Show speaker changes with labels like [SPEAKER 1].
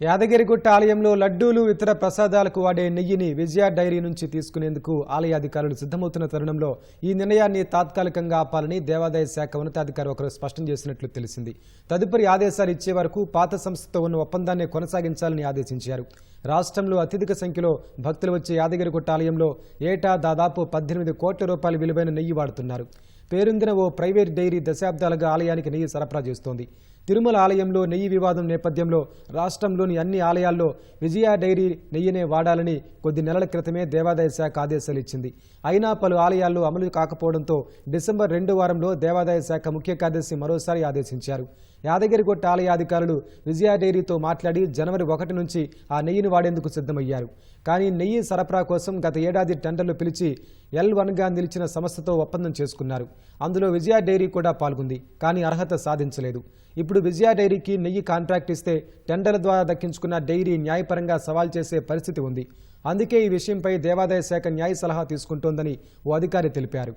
[SPEAKER 1] యాదగిరిగుట్ట ఆలయంలో లడ్డూలు ఇతర ప్రసాదాలకు వాడే నెయ్యిని విజయ డైరీ నుంచి తీసుకునేందుకు ఆలయ అధికారులు సిద్ధమవుతున్న తరుణంలో ఈ నిర్ణయాన్ని తాత్కాలికంగా ఆపాలని దేవాదాయ శాఖ ఉన్నతాధికారి ఒకరు స్పష్టం చేసినట్లు తెలిసింది. తదుపరి ఆదేశాలు ఇచ్చే వరకు పాత సంస్థతో ఉన్న ఒప్పందాన్ని కొనసాగించాలని ఆదేశించారు. రాష్ట్రంలో అత్యధిక సంఖ్యలో భక్తులు వచ్చే యాదగిరిగుట్ట ఆలయంలో ఏటా దాదాపు పద్దెనిమిది కోట్ల రూపాయల విలువైన నెయ్యి వాడుతున్నారు. పేరొందిన ఓ ప్రైవేట్ డైరీ దశాబ్దాలుగా ఆలయానికి నెయ్యి సరఫరా చేస్తోంది. తిరుమల ఆలయంలో నెయ్యి వివాదం నేపథ్యంలో రాష్ట్రంలోని అన్ని ఆలయాల్లో విజయ డైరీ నెయ్యినే వాడాలని కొద్ది నెలల క్రితమే దేవాదాయ శాఖ ఆదేశాలు ఇచ్చింది అయినా పలు ఆలయాల్లో అమలు కాకపోవడంతో డిసెంబర్ రెండు వారంలో దేవాదాయ శాఖ ముఖ్య కార్యదర్శి మరోసారి ఆదేశించారు. యాదగిరిగుట్ట ఆలయ అధికారులు విజయ డైరీతో మాట్లాడి జనవరి ఒకటి నుంచి ఆ నెయ్యిని వాడేందుకు సిద్ధమయ్యారు. కానీ నెయ్యి సరఫరా కోసం గత ఏడాది టెండర్లు పిలిచి ఎల్ వన్గా నిలిచిన సంస్థతో ఒప్పందం చేసుకున్నారు. అందులో విజయ డైరీ కూడా పాల్గొంది కానీ అర్హత సాధించలేదు. ఇప్పుడు విజయ డైరీకి నెయ్యి కాంట్రాక్ట్ ఇస్తే టెండర్ల ద్వారా దక్కించుకున్న డైరీ న్యాయపరంగా సవాల్ చేసే పరిస్థితి ఉంది. అందుకే ఈ విషయంపై దేవాదాయ శాఖ న్యాయ సలహా తీసుకుంటోందని ఓ అధికారి తెలిపారు.